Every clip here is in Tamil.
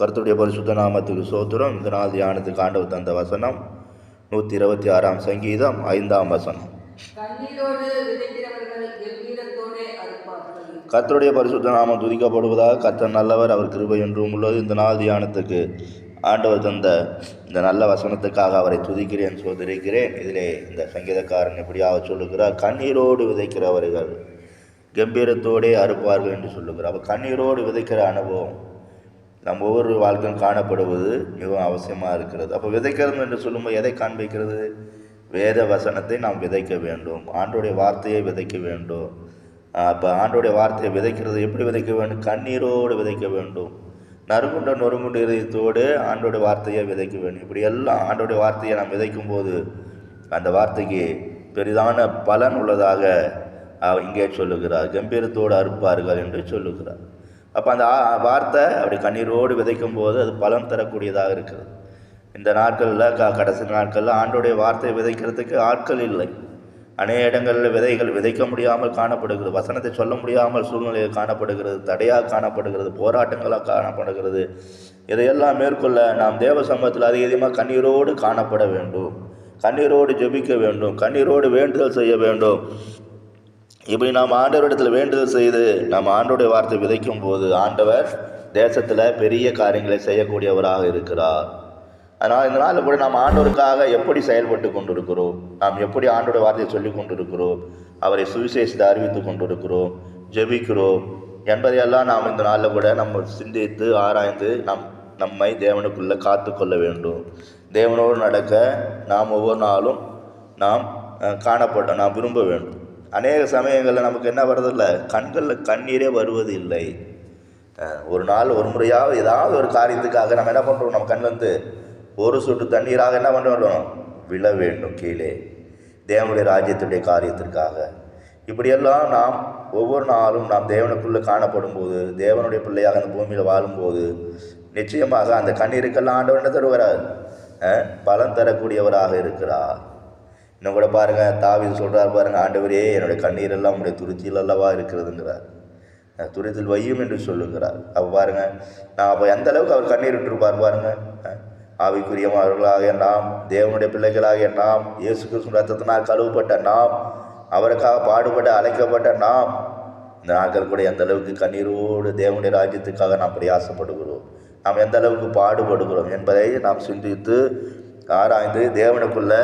கர்த்தருடைய பரிசுத்த நாமத்துக்கு சோத்திரம் இந்த நாள் தியானத்துக்கு ஆண்டவர் தந்த வசனம் நூற்றி இருபத்தி ஆறாம் சங்கீதம் ஐந்தாம் வசனம். கர்த்தருடைய பரிசுத்த நாமம் துதிக்கப்படுவதாக கர்த்தர் நல்லவர் அவர் கிருபை என்றும் உள்ளது. இந்த நாள் தியானத்துக்கு ஆண்டவர் தந்த இந்த நல்ல வசனத்துக்காக அவரை துதிக்கிறேன் சோதரிக்கிறேன். இதிலே இந்த சங்கீதக்காரன் எப்படியாக சொல்லுகிறார்? கண்ணீரோடு விதைக்கிறவர்கள் கம்பீரத்தோடே அறுப்பார்கள் என்று சொல்லுகிறார். அப்போ கண்ணீரோடு விதைக்கிற அனுபவம் நம் ஒவ்வொரு வாழ்க்கையும் காணப்படுவது மிகவும் அவசியமாக இருக்கிறது. அப்போ விதைக்கிறது என்று சொல்லும்போது எதை காண்பிக்கிறது? வேத வசனத்தை நாம் விதைக்க வேண்டும். ஆண்டோடைய வார்த்தையை விதைக்க வேண்டும். அப்போ ஆண்டோடைய வார்த்தையை விதைக்கிறது எப்படி விதைக்க வேண்டும்? கண்ணீரோடு விதைக்க வேண்டும். நறுமுண்ட நொறுமுண்ட இதயத்தோடு ஆண்டோடைய வார்த்தையை விதைக்க வேண்டும். இப்படி எல்லாம் ஆண்டோடைய வார்த்தையை நாம் விதைக்கும் போது அந்த வார்த்தைக்கு பெரிதான பலன் உள்ளதாக இங்கே சொல்லுகிறார். கம்பீரத்தோடு அறுப்பார்கள் என்று சொல்லுகிறார். அப்போ அந்த வார்த்தை அப்படி கண்ணீரோடு விதைக்கும் போது அது பலன் தரக்கூடியதாக இருக்குது. இந்த நாட்களில் க கடைசி நாட்களில் ஆண்டோடைய வார்த்தையை விதைக்கிறதுக்கு ஆட்கள் இல்லை. அநேக இடங்களில் விதைகள் விதைக்க முடியாமல் காணப்படுகிறது வசனத்தை சொல்ல முடியாமல் சூழ்நிலையில் காணப்படுகிறது தடையாக காணப்படுகிறது போராட்டங்களாக காணப்படுகிறது. இதையெல்லாம் மேற்கொள்ள நாம் தேவ சமூகத்தில் அதிக அதிகமாக கண்ணீரோடு காணப்பட வேண்டும். கண்ணீரோடு ஜெபிக்க வேண்டும். கண்ணீரோடு வேண்டுதல் செய்ய வேண்டும். இப்படி நாம் ஆண்டவரிடத்தில் வேண்டுதல் செய்து நாம் ஆண்டோடைய வார்த்தை விதைக்கும் போது ஆண்டவர் தேசத்தில் பெரிய காரியங்களை செய்யக்கூடியவராக இருக்கிறார். அதனால் இந்த நாளில் கூட நாம் ஆண்டவருக்காக எப்படி செயல்பட்டு கொண்டிருக்கிறோம் நாம் எப்படி ஆண்டோட வார்த்தையை சொல்லி கொண்டிருக்கிறோம் அவரை சுவிசேஷத்தை அறிவித்து கொண்டிருக்கிறோம் ஜெபிக்கிறோம் என்பதையெல்லாம் நாம் இந்த நாளில் கூட நம்ம சிந்தித்து ஆராய்ந்து நம் நம்மை தேவனுக்குள்ளே காத்து கொள்ள வேண்டும். தேவனோடு நடக்க நாம் ஒவ்வொரு நாளும் நாம் காணப்பட நாம் விரும்ப வேண்டும். அநேக சமயங்களில் நமக்கு என்ன வர்றதில்லை? கண்களில் கண்ணீரே வருவது இல்லை ஒரு நாள் ஒரு முறையாவது ஏதாவது ஒரு காரியத்துக்காக நம்ம என்ன பண்ணுறோம் நம்ம கண்ணிலேருந்து ஒரு சொட்டு தண்ணீராக என்ன பண்ணுறோம் விழ வேண்டும் கீழே. தேவனுடைய ராஜ்யத்துடைய காரியத்திற்காக. இப்படியெல்லாம் நாம் ஒவ்வொரு நாளும் நாம் தேவனுக்குள்ளே காணப்படும் போது தேவனுடைய பிள்ளையாக அந்த பூமியில் வாழும்போது நிச்சயமாக அந்த கண்ணீருக்கெல்லாம் ஆண்டவர் என்ன தருகிறார் பலன் தரக்கூடியவராக இருக்கிறார். இன்னும் கூட பாருங்கள் தாவிது சொல்கிறார் பாருங்கள் ஆண்டவரே என்னுடைய கண்ணீரெல்லாம் உடைய துருத்தியில் அல்லவா இருக்கிறதுங்கிறார். துரித்தில் வையும் என்று சொல்லுகிறார். அப்போ பாருங்கள் நான் அப்போ எந்த அளவுக்கு அவர் கண்ணீர் விட்டுருப்பார் பாருங்கள் அஹ் ஆவிக்குரியவர்களாகிய நாம் தேவனுடைய பிள்ளைகளாகிய நாம் இயேசு கிறிஸ்து ரத்தத்தினால் கழுவப்பட்ட நாம் அவருக்காக பாடுபட்ட அழைக்கப்பட்ட நாம் இந்த நாட்கள் கூட எந்த அளவுக்கு கண்ணீரோடு தேவனுடைய ராஜ்யத்துக்காக நாம் பிரயாசப்படுகிறோம். நாம் எந்த அளவுக்கு பாடுபடுகிறோம் என்பதை நாம் சிந்தித்து ஆராய்ந்து தேவனுக்குள்ள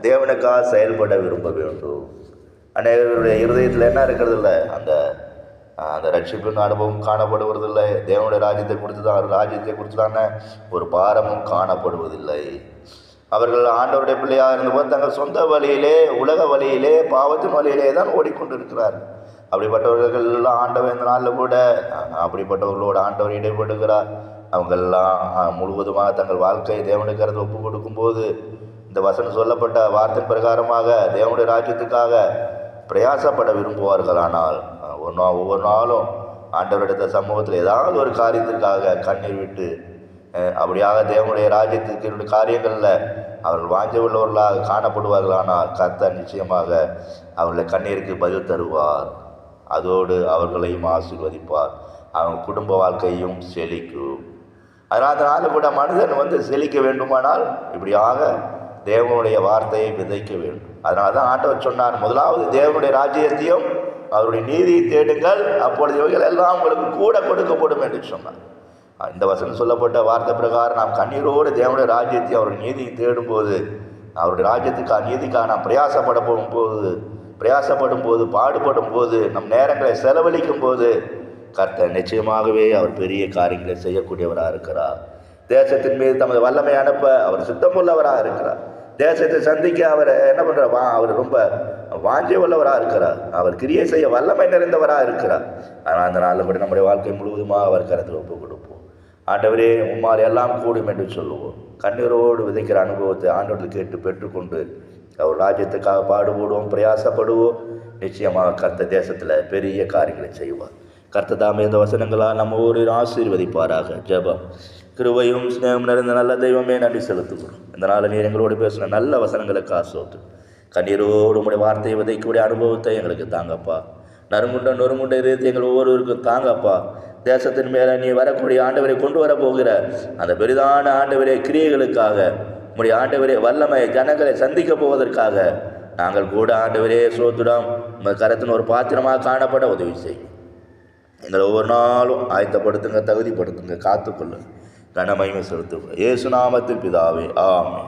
தேவனுக்காக செயல்பட விரும்ப வேண்டும். அநேகருடைய இருதயத்தில் என்ன இருக்கிறது இல்லை அந்த அந்த ரட்சிப்பின் அனுபவம் காணப்படுவதில்லை. தேவனுடைய ராஜ்யத்தை குறித்து தான் ராஜ்யத்தை குறித்து தானே ஒரு பாரமும் காணப்படுவதில்லை. அவர்கள் ஆண்டவருடைய பிள்ளையாக இருந்தபோது தங்கள் சொந்த வழியிலே உலக வழியிலே பாவத்தின் வழியிலே தான் ஓடிக்கொண்டிருக்கிறார். அப்படிப்பட்டவர்கள் எல்லாம் ஆண்டவர் இந்த நாளில் கூட அப்படிப்பட்டவர்களோடு ஆண்டவர் இடைப்படுகிறார் அவங்கெல்லாம் முழுவதுமாக தங்கள் வாழ்க்கையை தேவனுக்கு ஒப்பு கொடுக்கும்போது இந்த வசனம் சொல்லப்பட்ட வார்த்தை பிரகாரமாக தேவனுடைய ராஜ்யத்துக்காக பிரயாசப்பட விரும்புவார்கள். ஆனால் ஒன்றா ஒவ்வொரு நாளும் ஆண்டவரிடத்த சமூகத்தில் ஏதாவது ஒரு காரியத்திற்காக கண்ணீர் விட்டு அப்படியாக தேவனுடைய ராஜ்யத்திற்கு காரியங்களில் அவர்கள் வாஞ்ச உள்ளவர்களாக காணப்படுவார்களானால் கர்த்தர் நிச்சயமாக அவர்களை கண்ணீருக்கு பதில் தருவார். அதோடு அவர்களையும் ஆசீர்வதிப்பார். அவங்க குடும்ப வாழ்க்கையும் செழிக்கும். அதனால் அதனால் கூட மனிதன் வந்து செழிக்க வேண்டுமானால் இப்படியாக தேவனுடைய வார்த்தையை விதைக்க வேண்டும். அதனால தான் ஆண்டவர் சொன்னார் முதலாவது தேவனுடைய ராஜ்யத்தையும் அவருடைய நீதியை தேடுங்கள். அப்பொழுது இவைகள் எல்லாம் உங்களுக்கு கூட கொடுக்கப்படும் என்று சொன்னார். இந்த வசனம் சொல்லப்பட்ட வார்த்தை பிரகாரம் நாம் கண்ணீரோடு தேவனுடைய ராஜ்யத்தை அவருடைய நீதியை தேடும்போது அவருடைய ராஜ்யத்துக்கு நீதிக்காக நாம் பிரயாசப்பட போகும்போது பிரயாசப்படும் போது பாடுபடும் போது நம் நேரங்களை செலவழிக்கும் போது கர்த்தர் நிச்சயமாகவே அவர் பெரிய காரியங்களை செய்யக்கூடியவராக இருக்கிறார். தேசத்தின் மீது தமது வல்லமை அனுப்ப அவர் சித்தமுள்ளவராக இருக்கிறார். தேசத்தை சந்திக்க அவர் என்ன பண்ணுறார் வா அவர் ரொம்ப வாஞ்சை உள்ளவராக இருக்கிறார். அவர் கிரியை செய்ய வல்லமை நிறைந்தவராக இருக்கிறார். ஆனால் அந்த நாளில் கூட நம்முடைய வாழ்க்கை முழுவதுமாக அவர் கருத்தில் ஒப்பு கொடுப்போம். ஆண்டவரே உம்மாறு எல்லாம் கூடும் என்று சொல்லுவோம். கண்ணீரோடு விதைக்கிற அனுபவத்தை ஆண்டோடு கேட்டு பெற்றுக்கொண்டு அவர் ராஜ்யத்துக்காக பாடுபடுவோம் பிரயாசப்படுவோம். நிச்சயமாக கர்த்த தேசத்தில் பெரிய காரியங்களை செய்வார். கர்த்த தாமே இந்த வசனங்களால் நம்ம ஊரில் ஆசீர்வதிப்பாராக. ஜபம். கிருவையும் ஸ்நேகம் நிறைந்த நல்ல தெய்வமே நன்றி செலுத்துகிறோம். இந்த நாளில் நீர் எங்களோடு பேசின நல்ல வசனங்களுக்கு ஆசோத்து கண்ணீரோடு உடைய வார்த்தையை விதைக்கக்கூடிய அனுபவத்தை எங்களுக்கு தாங்கப்பா. நறுமுண்ட நொறுமுண்ட இதயத்தை எங்கள் ஒவ்வொருவருக்கும் தாங்கப்பா. தேசத்தின் மேலே நீ வரக்கூடிய ஆண்டவரை கொண்டு வரப்போகிற அந்த பெரிதான ஆண்டவரே கிரியைகளுக்காக உடைய ஆண்டவரே வல்லமை ஜனங்களை சந்திக்க போவதற்காக நாங்கள் கூட ஆண்டவரே சோத்துடம். உங்கள் கரத்தின் ஒரு பாத்திரமாக காணப்பட உதவி செய்யும் எங்களை ஒவ்வொரு நாளும் ஆயத்தப்படுத்துங்க தகுதிப்படுத்துங்க காத்துக்கொள்ளுங்க. கனமகிமை செலுத்துங்க. இயேசு நாமத்தில் பிதாவே ஆமே